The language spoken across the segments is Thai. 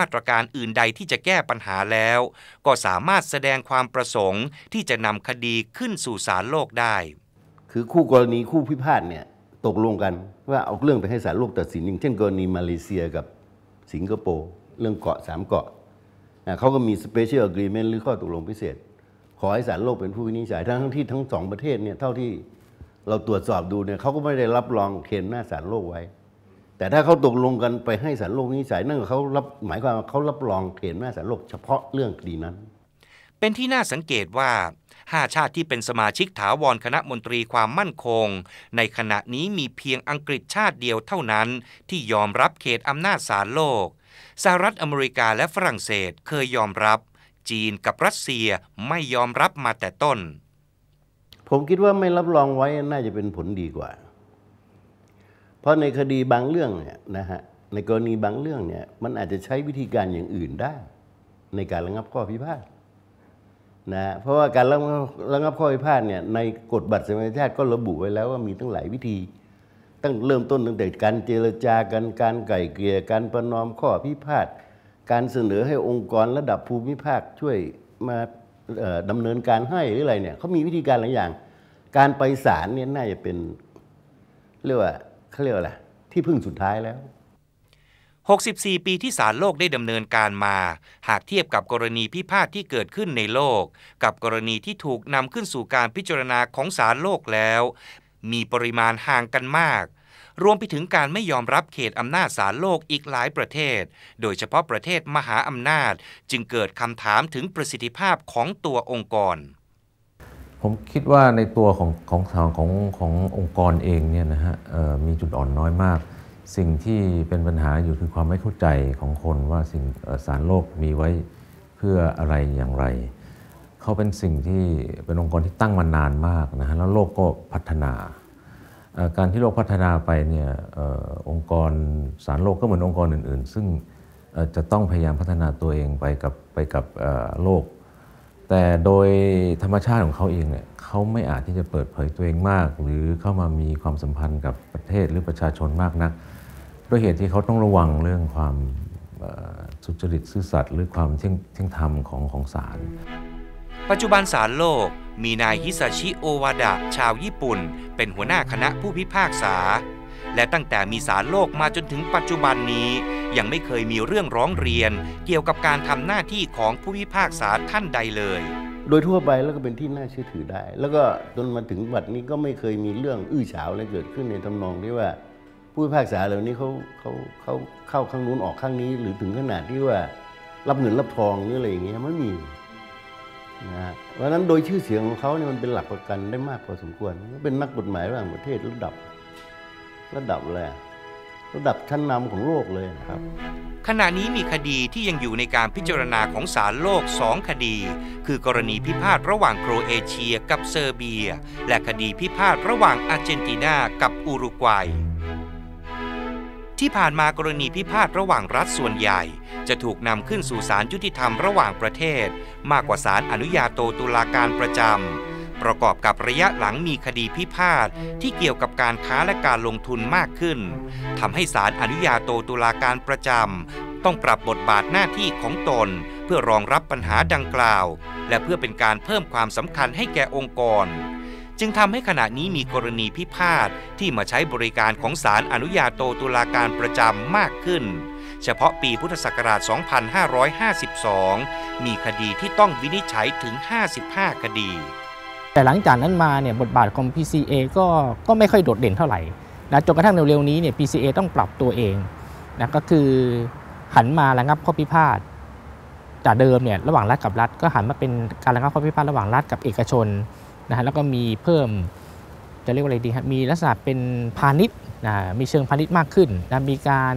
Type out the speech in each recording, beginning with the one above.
มาตรการอื่นใดที่จะแก้ปัญหาแล้ว ก็สามารถแสดงความประสงค์ที่จะนำคดีขึ้นสู่ศาลโลกได้ คือคู่กรณีคู่พิพาทเนี่ยตกลงกันว่าเอาเรื่องไปให้ศาลโลกตัดสินอย่างเช่นกรณีมาเลเซียกับสิงคโปร์เรื่องเกาะสามเกาะเขาก็มี special agreement หรือข้อตกลงพิเศษ ขอให้ศาลโลกเป็นผู้วินิจฉัยทั้งที่ทั้งสองประเทศเนี่ยเท่าที่เราตรวจสอบดูเนี่ยเขาก็ไม่ได้รับรองเขนหน้าศาลโลกไว้ แต่ถ้าเขาตกลงกันไปให้ศาลโลกนิจฉัยนั่นเขารับหมายความว่าเขารับรองเขนหน้าศาลโลกเฉพาะเรื่องคดีนั้น เป็นที่น่าสังเกตว่าห้าชาติที่เป็นสมาชิกถาวรคณะมนตรีความมั่นคง ในขณะนี้มีเพียงอังกฤษชาติเดียวเท่านั้น ที่ยอมรับเขตอำนาจศาลโลกสหรัฐอเมริกาและฝรั่งเศสเคยยอมรับ จีนกับรัสเซียไม่ยอมรับมาแต่ต้น ผมคิดว่าไม่รับรองไว้น่าจะเป็นผลดีกว่า เพราะในคดีบางเรื่องเนี่ยนะฮะในกรณีบางเรื่องเนี่ยมันอาจจะใช้วิธีการอย่างอื่นได้ ในการระงับข้อพิพาทนะเพราะว่าการระงับข้อพิพาทเนี่ยในกฎบัตรสมัยชาติก็ระบุไว้แล้วว่ามีตั้งหลายวิธี ตั้งเริ่มต้นตั้งแต่การเจรจากันการไก่เกลี่ยการประนอมข้อพิพาทการเสนอให้องค์กรระดับภูมิภาคช่วยมาดำเนินการให้หรืออะไรเนี่ยเขามีวิธีการหลายอย่าง การไปศาลเนี่ยน่าจะเป็นเรียกว่า เขาเรียกอะไรที่พึ่งสุดท้ายแล้ว 64 ปีที่ศาลโลกได้ดำเนินการมา หากเทียบกับกรณีพิพาทที่เกิดขึ้นในโลก กับกรณีที่ถูกนำขึ้นสู่การพิจารณาของศาลโลกแล้ว มีปริมาณห่างกันมาก รวมไปถึงการไม่ยอมรับเขตอำนาจศาลโลกอีกหลายประเทศ โดยเฉพาะประเทศมหาอำนาจ จึงเกิดคำถามถึงประสิทธิภาพของตัวองค์กร ผมคิดว่าในตัวของของของขององค์กรเองเนี่ยนะฮะมีจุดอ่อนน้อยมาก สิ่งที่เป็นปัญหาอยู่คือความไม่เข้าใจของคนว่าสิ่งสารโลกมีไว้เพื่ออะไรอย่างไร เขาเป็นสิ่งที่เป็นองค์กรที่ตั้งมานานมากนะฮะแล้วโลกก็พัฒนา การที่โลกพัฒนาไปเนี่ยองค์กรสารโลกก็เหมือนองค์กรอื่น ๆ ซึ่งจะต้องพยายามพัฒนาตัวเองไปกับไปกับโลก แต่โดยธรรมชาติของเขาเองเนี่ยเขาไม่อาจที่จะเปิดเผยตัวเองมาก หรือเข้ามามีความสัมพันธ์กับประเทศหรือประชาชนมากนักด้วยเหตุที่เขาต้องระวังเรื่องความสุจริตซื่อสัตย์หรือความเที่ยงเที่ยงธรรมของของศาลปัจจุบันศาลโลกมีนายฮิซาชิโอวาดะชาวญี่ปุ่น เป็นหัวหน้าคณะผู้พิพากษา และตั้งแต่มีศาลโลกมาจนถึงปัจจุบันนี้ ยังไม่เคยมีเรื่องร้องเรียน เกี่ยวกับการทำหน้าที่ของผู้พิพากษาท่านใดเลย โดยทั่วไปแล้วก็เป็นที่น่าเชื่อถือได้ แล้วก็จนมาถึงบัดนี้ก็ไม่เคยมีเรื่องอื้อฉาวอะไรเกิดขึ้นในทำนองที่ว่า ผู้พิพากษาเหล่านี้เขาเขาเขาเข้าข้างนู้นออกข้างนี้ หรือถึงขนาดที่ว่ารับเงินรับทองหรืออะไรอย่างเงี้ยไม่มีนะเพราะนั้นโดยชื่อเสียงของเขาเนี่ยมันเป็นหลักประกันได้มากพอสมควร เป็นนักกฎหมายระหว่างประเทศระดับ ระดับอะไร ระดับชั้นนำของโลกเลยนะครับ ขณะนี้มีคดีที่ยังอยู่ในการพิจารณาของศาลโลกสองคดี คือกรณีพิพาทระหว่างโครเอเชียกับเซอร์เบีย และคดีพิพาทระหว่างอาร์เจนตินากับอุรุกวัย ที่ผ่านมากรณีพิพาทระหว่างรัฐส่วนใหญ่ จะถูกนำขึ้นสู่ศาลยุติธรรมระหว่างประเทศ มากกว่าศาลอนุญาโตตุลาการประจำ ประกอบกับระยะหลังมีคดีพิพาทที่เกี่ยวกับการค้าและการลงทุนมากขึ้นทำให้ศาลอนุญาโตตุลาการประจำต้องปรับบทบาทหน้าที่ของตน เพื่อรองรับปัญหาดังกล่าว และเพื่อเป็นการเพิ่มความสำคัญให้แก่องค์กร จึงทำให้ขณะนี้มีกรณีพิพาทที่มาใช้บริการของศาลอนุญาโตตุลาการประจำมากขึ้นเฉพาะปีพุทธศักราช 2552 มีคดีที่ต้องวินิจฉัยถึง 55 คดี แต่หลังจากนั้นมาเนี่ยบทบาทของ PCA ก็ก็ไม่ค่อยโดดเด่นเท่าไหร่นะจนกระทั่งเร็วๆนี้เนี่ย PCA ต้องปรับตัวเองนะก็คือหันมาระงับข้อพิพาทจากเดิมเนี่ยระหว่างรัฐกับรัฐก็หันมาเป็นการระงับข้อพิพาทระหว่างรัฐกับเอกชนนะฮะแล้วก็มีเพิ่มจะเรียกว่าอะไรดีครับมีลักษณะเป็นพาณิชย์นะมีเชิงพาณิชย์มากขึ้นนะมีการ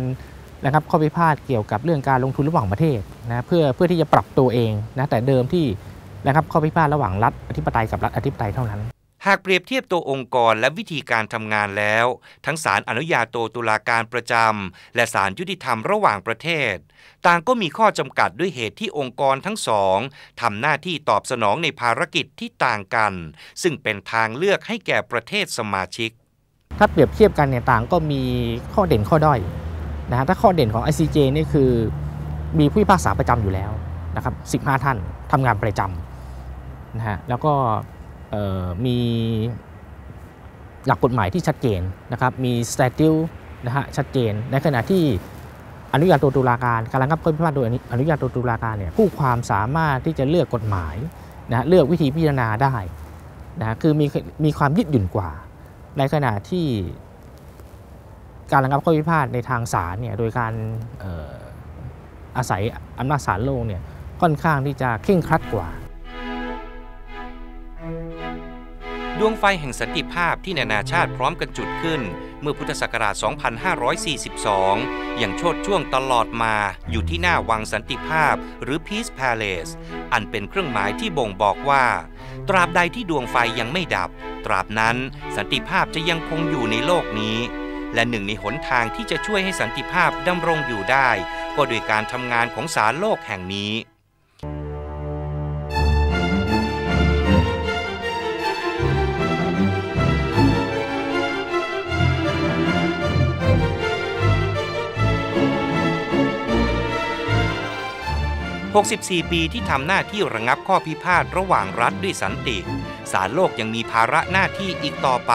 นะครับข้อพิพาทเกี่ยวกับเรื่องการลงทุนระหว่างประเทศนะเพื่อเพื่อที่จะปรับตัวเองนะแต่เดิมที่ นะครับข้อพิพาทระหว่างรัฐอธิปไตยกับรัฐอธิปไตยเท่านั้น หากเปรียบเทียบตัวองค์กรและวิธีการทำงานแล้ว ทั้งศาลอนุญาโตตุลาการประจำและศาลยุติธรรมระหว่างประเทศ ต่างก็มีข้อจำกัดด้วยเหตุที่องค์กรทั้งสองทำหน้าที่ตอบสนองในภารกิจที่ต่างกัน ซึ่งเป็นทางเลือกให้แก่ประเทศสมาชิก ถ้าเปรียบเทียบกันเนี่ยต่างก็มีข้อเด่นข้อด้อยนะฮะถ้าข้อเด่นของ ICJ นี่คือมีผู้พิพากษาประจำอยู่แล้วนะครับ15 ท่านทำงานประจำ นะฮะแล้วก็มีหลักกฎหมายที่ชัดเจนนะครับมีสเตติลนะฮะชัดเจน ในขณะที่อนุญาโตตุลาการการระงับข้อพิพาทโดยอนุญาโตตุลาการเนี่ยผู้ความสามารถที่จะเลือกกฎหมายนะเลือกวิธีพิจารณาได้นะคือมีมีความยืดหยุ่นกว่า ในขณะที่การระงับข้อพิพาทในทางศาลเนี่ยโดยการอาศัยอำนาจศาลโลกเนี่ยค่อนข้างที่จะเคร่งครัดกว่า ดวงไฟแห่งสันติภาพที่นานาชาติพร้อมกันจุดขึ้น เมื่อพุทธศักราช 2542 อย่างโชดช่วงตลอดมาอยู่ที่หน้าวังสันติภาพหรือ Peace Palace อันเป็นเครื่องหมายที่บ่งบอกว่า ตราบใดที่ดวงไฟยังไม่ดับ ตราบนั้นสันติภาพจะยังคงอยู่ในโลกนี้ และหนึ่งในหนทางที่จะช่วยให้สันติภาพดำรงอยู่ได้ ก็โดยการทำงานของสารโลกแห่งนี้ 64 ปีที่ทำหน้าที่ระงับข้อพิพาทระหว่างรัฐด้วยสันติศาลโลกยังมีภาระหน้าที่อีกต่อไป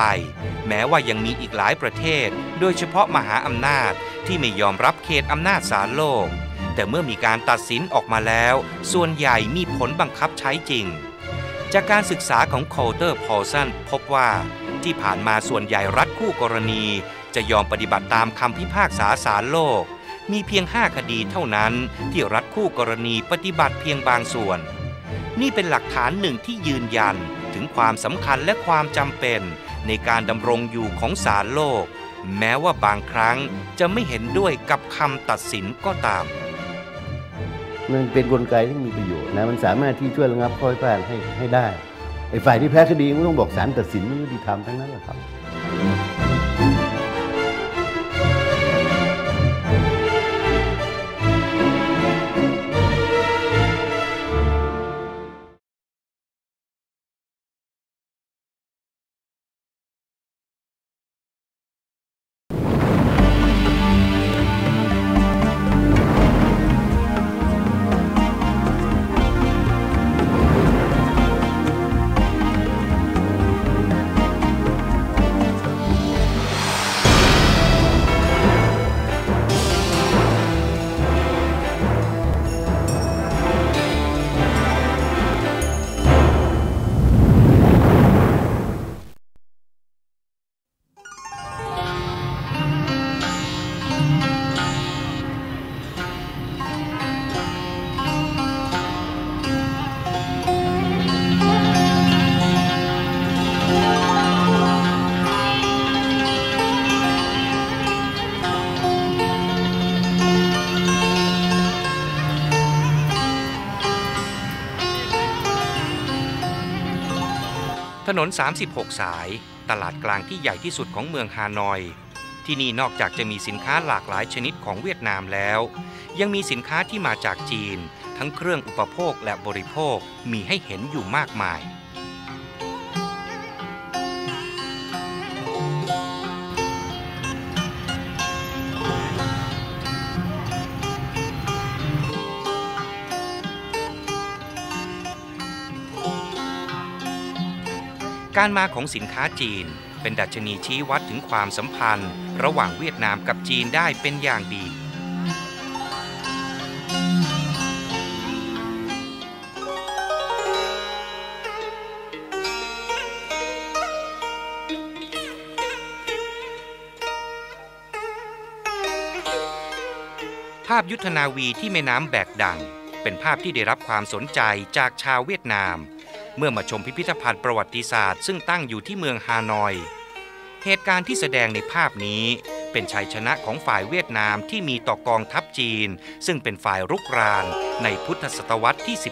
แม้ว่ายังมีอีกหลายประเทศ โดยเฉพาะมหาอำนาจที่ไม่ยอมรับเขตอำนาจศาลโลก แต่เมื่อมีการตัดสินออกมาแล้ว ส่วนใหญ่มีผลบังคับใช้จริง จากการศึกษาของโคเตอร์พอลสันพบว่าที่ผ่านมาส่วนใหญ่รัฐคู่กรณี จะยอมปฏิบัติตามคำพิพากษาศาลโลก มีเพียง 5 คดีเท่านั้นที่รัฐคู่กรณีปฏิบัติเพียงบางส่วน นี่เป็นหลักฐานหนึ่งที่ยืนยันถึงความสำคัญและความจำเป็น ในการดำรงอยู่ของศาลโลก แม้ว่าบางครั้งจะไม่เห็นด้วยกับคำตัดสินก็ตามมันเป็นนกลไกที่มีประโยชน์นะมันสามารถที่ช่วยระงับข้อพิพาทให้ให้ได้ไอ้ฝ่ายที่แพ้คดีก็ต้องบอกศาลตัดสินไม่ยุติธรรมทั้งนั้นแหละครับ นน 36 สาย ตลาดกลางที่ใหญ่ที่สุดของเมืองฮานอย ที่นี่นอกจากจะมีสินค้าหลากหลายชนิดของเวียดนามแล้ว ยังมีสินค้าที่มาจากจีน ทั้งเครื่องอุปโภคและบริโภคมีให้เห็นอยู่มากมาย การมาของสินค้าจีน เป็นดัชนีชี้วัดถึงความสัมพันธ์ ระหว่างเวียดนามกับจีนได้เป็นอย่างดี ภาพยุทธนาวีที่แม่น้ำแบกดัง เป็นภาพที่ได้รับความสนใจจากชาวเวียดนาม เมื่อมาชมพิพิธภัณฑ์ประวัติศาสตร์ ซึ่งตั้งอยู่ที่เมืองฮานอย เหตุการณ์ที่แสดงในภาพนี้เป็นชัยชนะของฝ่ายเวียดนามที่มีต่อกองทัพจีน ซึ่งเป็นฝ่ายรุกรานในพุทธศตวรรษที่ 19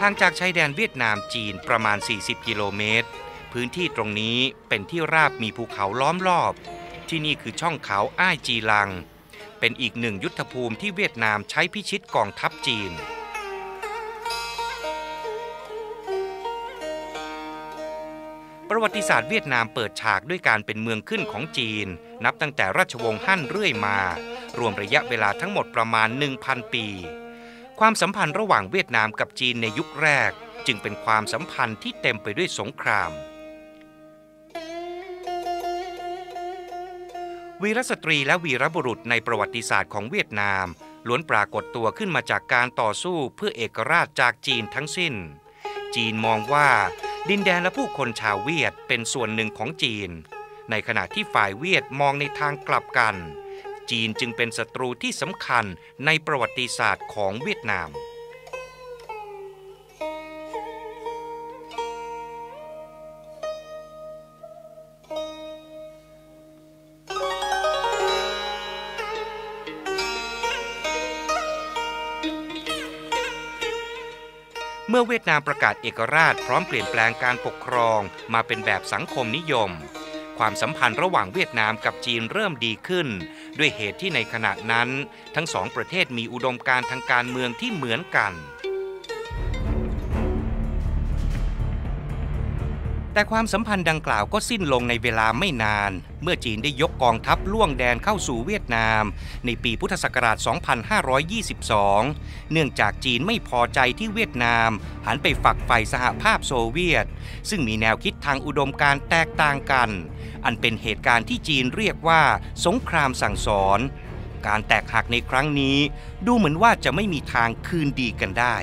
ห่างจากชายแดนเวียดนามจีนประมาณ 40 กิโลเมตร พื้นที่ตรงนี้เป็นที่ราบมีภูเขาล้อมรอบ ที่นี่คือช่องเขาอ้ายจีลัง เป็นอีกหนึ่งยุทธภูมิที่เวียดนามใช้พิชิตกองทัพจีน ประวัติศาสตร์เวียดนามเปิดฉากด้วยการเป็นเมืองขึ้นของจีน นับตั้งแต่ราชวงศ์ฮั่นเรื่อยมา รวมระยะเวลาทั้งหมดประมาณ 1,000 ปี ความสัมพันธ์ระหว่างเวียดนามกับจีนในยุคแรก จึงเป็นความสัมพันธ์ที่เต็มไปด้วยสงคราม วีรสตรีและวีรบุรุษในประวัติศาสตร์ของเวียดนาม ล้วนปรากฏตัวขึ้นมาจากการต่อสู้เพื่อเอกราชจากจีนทั้งสิ้น จีนมองว่า ดินแดนและผู้คนชาวเวียดเป็นส่วนหนึ่งของจีน ในขณะที่ฝ่ายเวียดมองในทางกลับกัน จีนจึงเป็นศัตรูที่สำคัญในประวัติศาสตร์ของเวียดนาม มื่อเวียดนามประกาศเอกราชพร้อมเปลี่ยนแปลงการปกครองมาเป็นแบบสังคมนิยม ความสัมพันธ์ระหว่างเวียดนามกับจีนเริ่มดีขึ้น ด้วยเหตุที่ในขณะนั้น ทั้งสองประเทศมีอุดมการทางการเมืองที่เหมือนกัน แต่ความสัมพันธ์ดังกล่าวก็สิ้นลงในเวลาไม่นาน เมื่อจีนได้ยกกองทัพล่วงแดนเข้าสู่เวียดนาม ในปีพุทธศักราช 2522 เนื่องจากจีนไม่พอใจที่เวียดนาม หันไปฝักใฝ่สหภาพโซเวียต ซึ่งมีแนวคิดทางอุดมการแตกต่างกัน อันเป็นเหตุการณ์ที่จีนเรียกว่าสงครามสั่งสอน การแตกหักในครั้งนี้ ดูเหมือนว่าจะไม่มีทางคืนดีกันได้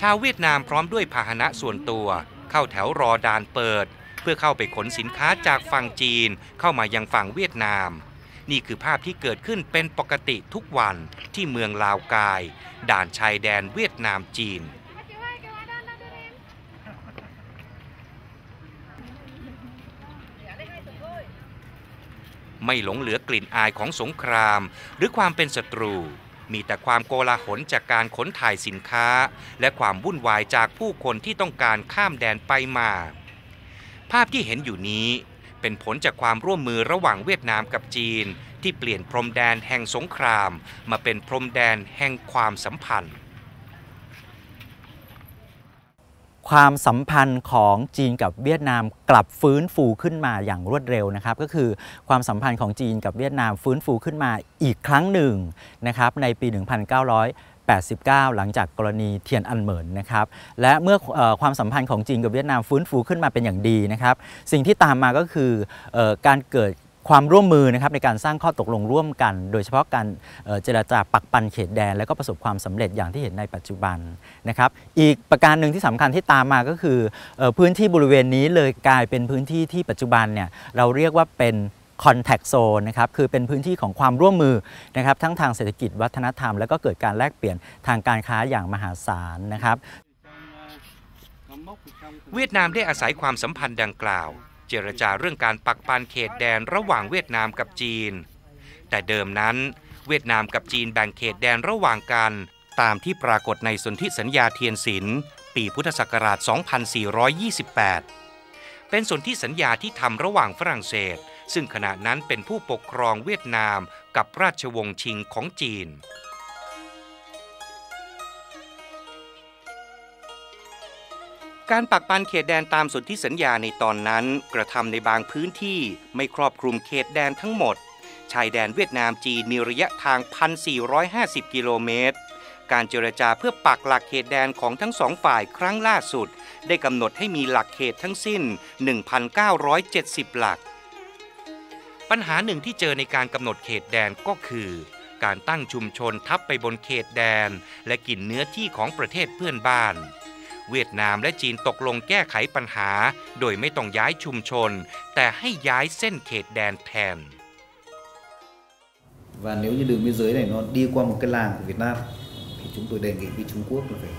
ชาวเวียดนามพร้อมด้วยพาหนะส่วนตัว เข้าแถวรอด่านเปิด เพื่อเข้าไปขนสินค้าจากฝั่งจีนเข้ามายังฝั่งเวียดนาม นี่คือภาพที่เกิดขึ้นเป็นปกติทุกวันที่เมืองลาวกาย ด่านชายแดนเวียดนามจีนไม่หลงเหลือกลิ่นอายของสงคราม หรือความเป็นศัตรู มีแต่ความโกลาหลจากการขนถ่ายสินค้า และความวุ่นวายจากผู้คนที่ต้องการข้ามแดนไปมา ภาพที่เห็นอยู่นี้ เป็นผลจากความร่วมมือระหว่างเวียดนามกับจีน ที่เปลี่ยนพรมแดนแห่งสงคราม มาเป็นพรมแดนแห่งความสัมพันธ์ ความสัมพันธ์ของจีนกับเวียดนามกลับฟื้นฟูขึ้นมาอย่างรวดเร็วนะครับ ก็คือความสัมพันธ์ของจีนกับเวียดนามฟื้นฟูขึ้นมาอีกครั้งหนึ่งนะครับในปี 1989 หลังจากกรณีเทียนอันเหมินนะครับและเมื่ออความสัมพันธ์ของจีนกับเวียดนามฟื้นฟูขึ้นมาเป็นอย่างดีนะครับ สิ่งที่ตามมาก็คือออการเกิด ความร่วมมือนะครับในการสร้างข้อตกลงร่วมกัน โดยเฉพาะการเจรจาปักปันเขตแดน และก็ประสบความสำเร็จอย่างที่เห็นในปัจจุบันนะครับอีกประการหนึ่งที่สำคัญที่ตามมาก็คือเออพื้นที่บริเวณนี้เลยกลายเป็นพื้นที่ที่ปัจจุบันเนี่ยเราเรียกว่าเป็น contact zone นะครับคือเป็นพื้นที่ของความร่วมมือนะครับทั้งทางเศรษฐกิจวัฒนธรรม และก็เกิดการแลกเปลี่ยนทางการค้าอย่างมหาศาลนะครับเวียดนามได้อาศัยความสัมพันธ์ดังกล่าว เจรจาเรื่องการปักปันเขตแดนระหว่างเวียดนามกับจีน แต่เดิมนั้น เวียดนามกับจีนแบ่งเขตแดนระหว่างกัน ตามที่ปรากฏในสนธิสัญญาเทียนศิลป์ปีพุทธศักราช 2428 เป็นสนธิสัญญาที่ทำระหว่างฝรั่งเศส ซึ่งขณะนั้นเป็นผู้ปกครองเวียดนามกับราชวงศ์ชิงของจีน การปักปันเขตแดนตามสนธิสัญญาในตอนนั้น กระทำในบางพื้นที่ไม่ครอบคลุมเขตแดนทั้งหมด ชายแดนเวียดนามจีนมีระยะทาง 1,450 กิโลเมตร การเจรจาเพื่อปักหลักเขตแดนของทั้งสองฝ่ายครั้งล่าสุด ได้กำหนดให้มีหลักเขตทั้งสิ้น 1,970 หลัก ปัญหาหนึ่งที่เจอในการกำหนดเขตแดนก็คือ การตั้งชุมชนทับไปบนเขตแดน และกินเนื้อที่ของประเทศเพื่อนบ้าน เวียดนามและจีนตกลงแก้ไขปัญหา โดยไม่ต้องย้ายชุมชน แต่ให้ย้ายเส้นเขตแดนแทน Và nếu như đường biên giới này nó đi qua một cái làng của Việt Nam thì chúng tôi đề nghị với Trung Quốc là phải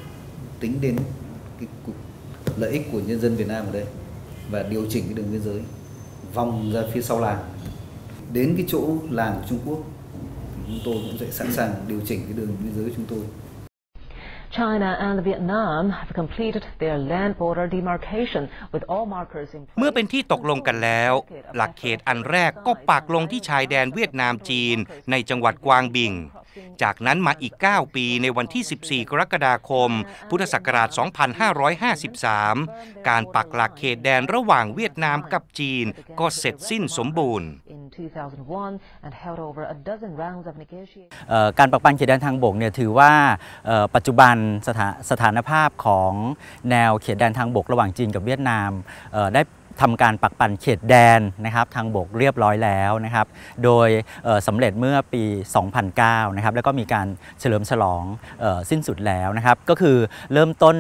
tính đến cái cu- lợi ích của nhân dân Việt Nam ở đây và điều chỉnh cái đường biên giới vòng ra phía sau làng đến cái chỗ làng của Trung Quốc thì chúng tôi cũng sẽ sẵn sàng điều chỉnh cái đường biên giới của chúng tôi China and Vietnam have completed their land border demarcation with all markers in เมื่อเป็นที่ตกลงกันแล้ว หลักเขตอันแรกก็ปักลงที่ชายแดนเวียดนามจีนในจังหวัดกวางบิง จากนั้นมาอีก 9 ปีในวันที่ 14 กรกฎาคม พุทธศักราช 2553 การปักหลักเขตแดนระหว่างเวียดนามกับจีนก็เสร็จสิ้นสมบูรณ์ การปักปันเขตแดนทางบกเนี่ยถือว่าปัจจุบันสถาสถานภาพของแนวเขตแดนทางบกระหว่างจีนกับเวียดนามได้ ทำการปักปันเขตแดนนะครับทางบกเรียบร้อยแล้วนะครับ โดยสำเร็จเมื่อปี 2009 นะครับแล้วก็มีการเฉลิมฉลองออสิ้นสุดแล้วนะครับ ก็คือเริ่มต้น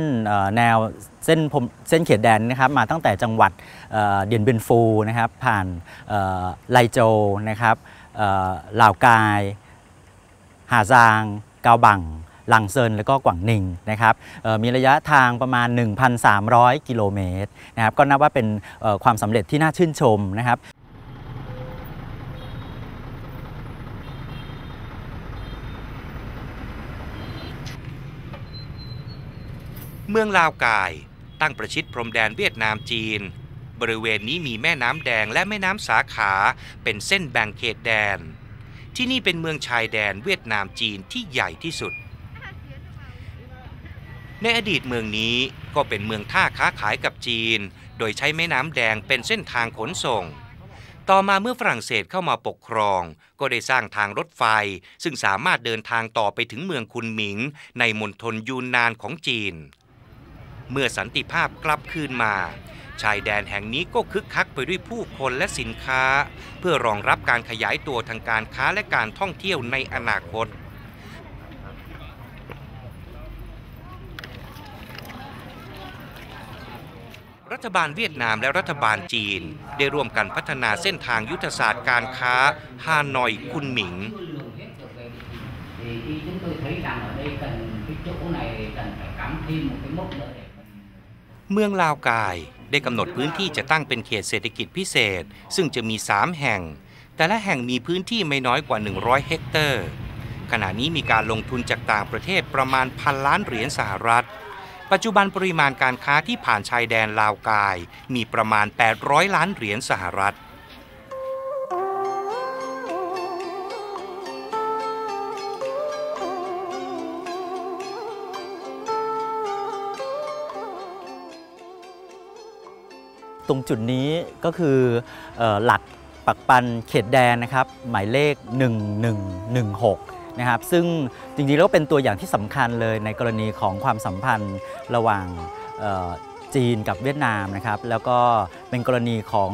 แนวเส้นผมเส้นเขตแดนนะครับมาตั้งแต่จังหวัดเดียนเบนฟูนะครับผ่านไลโจนะครับลาวกาย หาซางเกาบัง หลังเซินแล้วก็กวางหนิงนะครับมีระยะทางประมาณ 1,300 กิโลเมตรนะครับก็นับว่าเป็นความสำเร็จที่น่าชื่นชมนะครับเมืองลาวกาย ตั้งประชิดพรมแดนเวียดนามจีน บริเวณนี้มีแม่น้ำแดงและแม่น้ำสาขาเป็นเส้นแบ่งเขตแดน ที่นี่เป็นเมืองชายแดนเวียดนามจีนที่ใหญ่ที่สุด ในอดีตเมืองนี้ก็เป็นเมืองท่าค้าขายกับจีน โดยใช้แม่น้ำแดงเป็นเส้นทางขนส่ง ต่อมาเมื่อฝรั่งเศสเข้ามาปกครอง ก็ได้สร้างทางรถไฟ ซึ่งสามารถเดินทางต่อไปถึงเมืองคุนหมิง ในมณฑลยูนนานของจีน เมื่อสันติภาพกลับคืนมา ชายแดนแห่งนี้ก็คึกคักไปด้วยผู้คนและสินค้า เพื่อรองรับการขยายตัวทางการค้าและการท่องเที่ยวในอนาคต รัฐบาลเวียดนามและรัฐบาลจีน ได้ร่วมกันพัฒนาเส้นทางยุทธศาสตร์การค้าฮานอยคุนหมิง เมืองลาวกายได้กำหนดพื้นที่จะตั้งเป็นเขตเศรษฐกิจพิเศษ ซึ่งจะมี 3 แห่ง แต่ละแห่งมีพื้นที่ไม่น้อยกว่า 100 เฮกเตอร์ ขณะนี้มีการลงทุนจากต่างประเทศประมาณพันล้านเหรียญสหรัฐ ปัจจุบันปริมาณการค้าที่ผ่านชายแดนลาวกาย มีประมาณ 800 ล้านเหรียญสหรัฐตรงจุดนี้ก็คือออหลักปักปันเขตแดนนะครับ หมายเลข 1116 นะครับซึ่งจริงๆแล้วเป็นตัวอย่างที่สำคัญเลยในกรณีของความสัมพันธ์ระหว่างจีนกับเวียดนามนะครับแล้วก็เป็นกรณีของ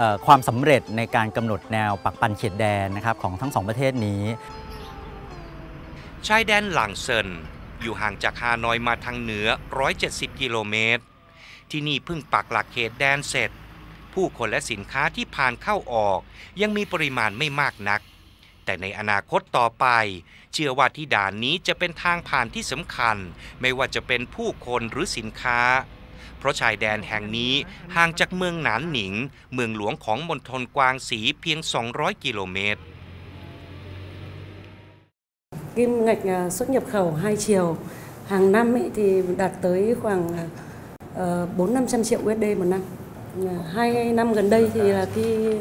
ออความสำเร็จในการกำหนดแนวปักปันเขตแดนนะครับของทั้งสองประเทศนี้ ชายแดนหลังเซินอยู่ห่างจากฮานอยมาทางเหนือ 170 กิโลเมตร ที่นี่เพิ่งปักหลักเขตแดนเสร็จ ผู้คนและสินค้าที่ผ่านเข้าออก ยังมีปริมาณไม่มากนัก แต่ในอนาคตต่อไป เชื่อว่าที่ด่านนี้จะเป็นทางผ่านที่สำคัญ ไม่ว่าจะเป็นผู้คนหรือสินค้า เพราะชายแดนแห่งนี้ห่างจากเมืองหนานหนิง เมืองหลวงของมณฑลกวางสีเพียง 200 กิโลเมตร Kim ngạch xuất nhập khẩu hai chiều hàng năm ấy thì đạt tới khoảng 4 500 triệu USD một năm. Hai năm gần đây thì là khi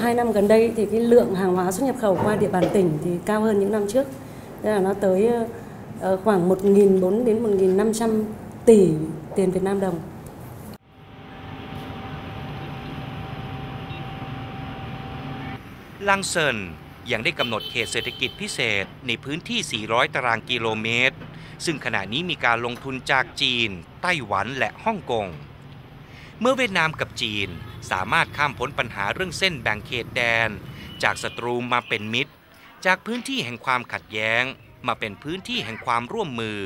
hai năm gần đây thì cái lượng hàng hóa xuất nhập khẩu qua địa bàn tỉnh thì cao hơn những năm trước. Tức là nó tới ờ, khoảng 1.400 đến 1.500 tỷ tiền Việt Nam đồng. ลังเซินยังได้กำหนดเขตเศรษฐกิจพิเศษในพื้นที่ 400 ตารางกิโลเมตร ซึ่งขณะนี้มีการลงทุนจากจีน ไต้หวันและฮ่องกง เมื่อเวียดนามกับจีน สามารถข้ามพ้นปัญหาเรื่องเส้นแบ่งเขตแดน จากศัตรูมาเป็นมิตร จากพื้นที่แห่งความขัดแย้ง มาเป็นพื้นที่แห่งความร่วมมือ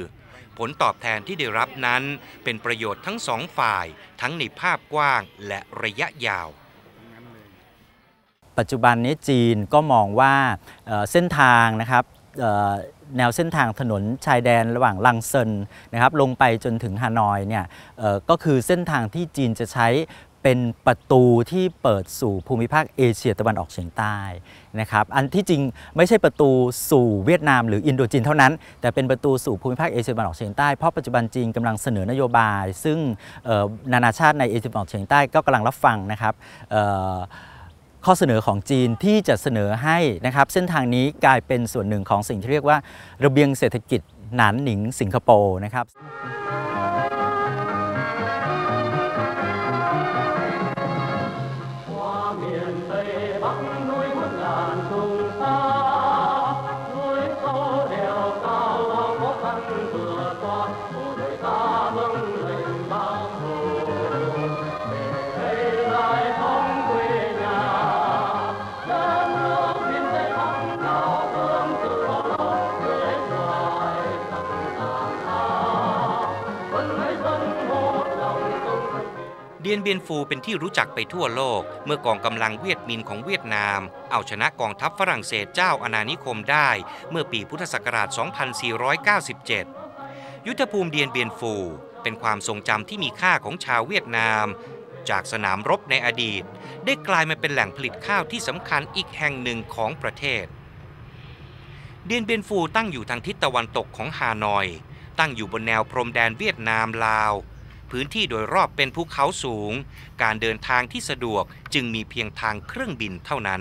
ผลตอบแทนที่ได้รับนั้นเป็นประโยชน์ทั้งสองฝ่ายทั้งในภาพกว้างและระยะยาว ปัจจุบันนี้จีนก็มองว่าเเส้นทางนะครับแนวเส้นทางถนนชายแดนระหว่างลังเซินนะครับลงไปจนถึงฮานอยเนี่ยก็คือเส้นทางที่จีนจะใช้ เป็นประตูที่เปิดสู่ภูมิภาคเอเชียตะวันออกเฉียงใต้นะครับอันที่จริงไม่ใช่ประตูสู่เวียดนามหรืออินโดจีนเท่านั้น แต่เป็นประตูสู่ภูมิภาคเอเชียตะวันออกเฉียงใต้เพราะปัจจุบันจีนกำลังเสนอนโยบาย ซึ่งนานาชาติในเอเชียตะวันออกเฉียงใต้ก็กำลังรับฟังนะครับข้อเสนอของจีนที่จะเสนอให้นะครับเส้นทางนี้กลายเป็นส่วนหนึ่งของสิ่งที่เรียกว่า ระเบียงเศรษฐกิจหนานหนิงสิงคโปร์นะครับ เดียนเบียนฟูเป็นที่รู้จักไปทั่วโลก เมื่อกองกำลังเวียดมินของเวียดนาม เอาชนะกองทัพฝรั่งเศสเจ้าอาณานิคมได้ เมื่อปีพุทธศักราช 2497 ยุทธภูมิเดียนเบียนฟู เป็นความทรงจำที่มีค่าของชาวเวียดนาม จากสนามรบในอดีต ได้กลายมาเป็นแหล่งผลิตข้าวที่สำคัญอีกแห่งหนึ่งของประเทศ เดียนเบียนฟูตั้งอยู่ทางทิศตะวันตกของฮานอย ตั้งอยู่บนแนวพรมแดนเวียดนามลาว พื้นที่โดยรอบเป็นภูเขาสูง การเดินทางที่สะดวกจึงมีเพียงทางเครื่องบินเท่านั้น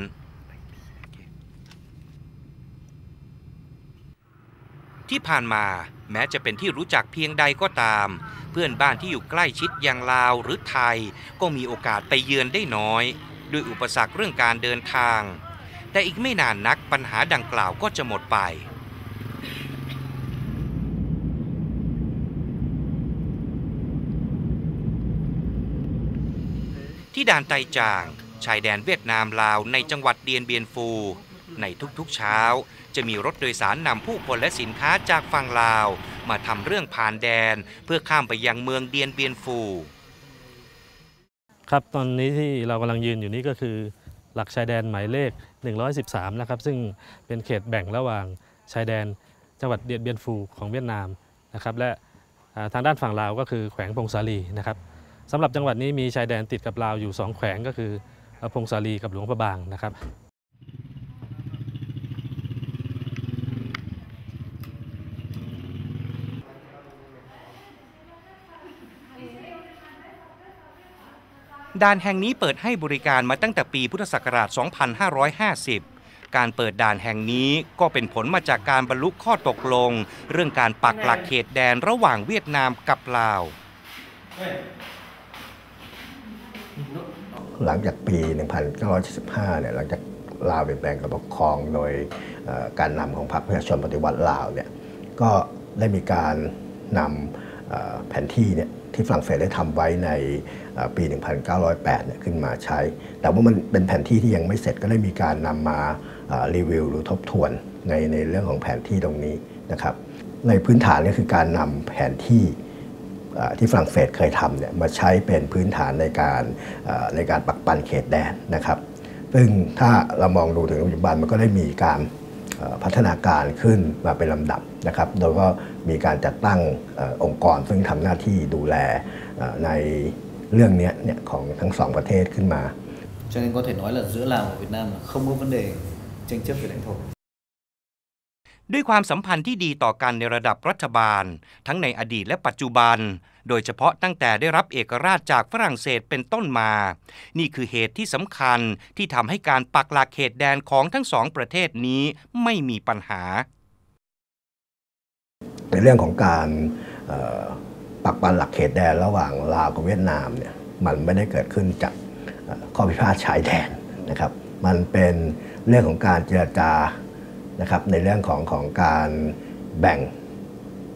ที่ผ่านมาแม้จะเป็นที่รู้จักเพียงใดก็ตาม เพื่อนบ้านที่อยู่ใกล้ชิดอย่างลาวหรือไทย ก็มีโอกาสไปเยือนได้น้อย ด้วยอุปสรรคเรื่องการเดินทาง แต่อีกไม่นานนักปัญหาดังกล่าวก็จะหมดไป ที่ด่านไตจาง ชายแดนเวียดนามลาวในจังหวัดเดียนเบียนฟู ในทุกๆเช้า จะมีรถโดยสารนำผู้คนและสินค้าจากฝั่งลาว มาทำเรื่องผ่านแดนเพื่อข้ามไปยังเมืองเดียนเบียนฟู ครับตอนนี้ที่เรากำลังยืนอยู่นี้ก็คือ หลักชายแดนหมายเลข 113 นะครับ ซึ่งเป็นเขตแบ่งระหว่างชายแดนจังหวัดเดียนเบียนฟูของเวียดนามนะครับและทางด้านฝั่งลาวก็คือแขวงพงศาลีนะครับ สำหรับจังหวัดนี้มีชายแดนติดกับลาวอยู่ 2 แขวงก็คือพงศาลีกับหลวงพระบางนะครับด่านแห่งนี้เปิดให้บริการมาตั้งแต่ปีพุทธศักราช 2550 การเปิดด่านแห่งนี้ก็เป็นผลมาจากการบรรลุข้อตกลง เรื่องการปักหลักเขตแดนระหว่างเวียดนามกับลาว หลังจากปี 1975 เนี่ยหลังจากลาวเปลี่ยนแปลงการปกครองโดยการนำของพรรคประชาชนปฏิวัติลาวเนี่ยก็ได้มีการนำแผนที่เนี่ยที่ฝรั่งเศสได้ทำไว้ในปี 1908 เนี่ยขึ้นมาใช้ แต่ว่ามันเป็นแผนที่ที่ยังไม่เสร็จก็ได้มีการนำมารีวิวหรือทบทวนในในเรื่องของแผนที่ตรงนี้นะครับในพื้นฐานก็คือการนำแผนที่ ที่ฝรั่งเศสเคยทำเนี่ยมาใช้เป็นพื้นฐานในการในการปักปันเขตแดนนะครับ ซึ่งถ้าเรามองดูถึงปัจจุบันมันก็ได้มีการพัฒนาการขึ้นมาเป็นลำดับนะครับ โดยก็มีการจัดตั้งองค์กรซึ่งทำหน้าที่ดูแลในเรื่องนี้เนี่ยของทั้งสองประเทศขึ้นมา cho nên có thể nói là giữa Lào và Việt Nam là không có vấn đề tranh chấp về lãnh thổ ด้วยความสัมพันธ์ที่ดีต่อกันในระดับรัฐบาล ทั้งในอดีตและปัจจุบัน โดยเฉพาะตั้งแต่ได้รับเอกราชจากฝรั่งเศสเป็นต้นมา นี่คือเหตุที่สำคัญที่ทำให้การปักหลักเขตแดนของทั้งสองประเทศนี้ไม่มีปัญหา ในเรื่องของการปักปันหลักเขตแดนระหว่างลาวกับเวียดนามเนี่ยมันไม่ได้เกิดขึ้นจากข้อพิพาทชายแดนนะครับ มันเป็นเรื่องของการเจรจา นะครับในเรื่องของของการแบ่ง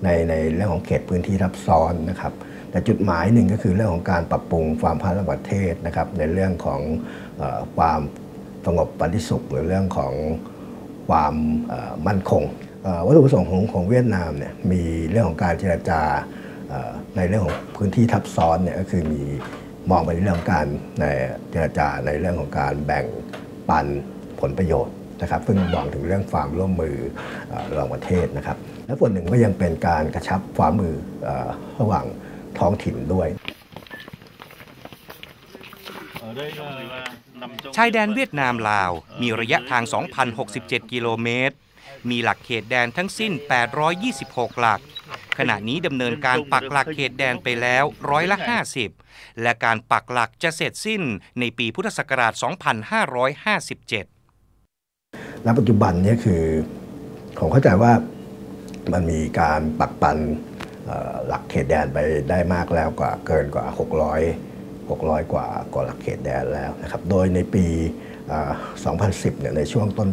ในในเรื่องของเขตพื้นที่ทับซ้อนนะครับแต่จุดหมายหนึ่งก็คือเรื่องของการปรับปรุงความพัฒนาประเทศนะครับในเรื่องของอความสงบปฏิสุขหรือเรื่องของความมั่นคงวัตถุประสงค์ของของเวียดนามเนี่ยมีเรื่องของการเจรจาในเรื่องของพื้นที่ทับซ้อนเนี่ยก็คือมีมองไปในเรื่องของการในเจรจาในเรื่องของการแบ่งปันผลประโยชน์ นะครับซึ่งมองถึงเรื่องความร่วมมือระหว่างประเทศนะครับ และส่วนหนึ่งก็ยังเป็นการกระชับความมือระหว่างท้องถิ่นด้วยชายแดนเวียดนามลาว มีระยะทาง 2,067 กิโลเมตร มีหลักเขตแดนทั้งสิ้น 826 หลัก ขณะนี้ดำเนินการปักหลักเขตแดนไปแล้วร้อยละ 50 และการปักหลักจะเสร็จสิ้นในปีพุทธศักราช 2557 ณปัจจุบันนี้คือผมเข้าใจว่ามันมีการปักปันหลักเขตแดนไปได้มากแล้วกว่าเกินกว่า 600 600 กว่ากว่าหลักเขตแดนแล้วนะครับ โดยในปี 2010 เนี่ยในช่วงต้น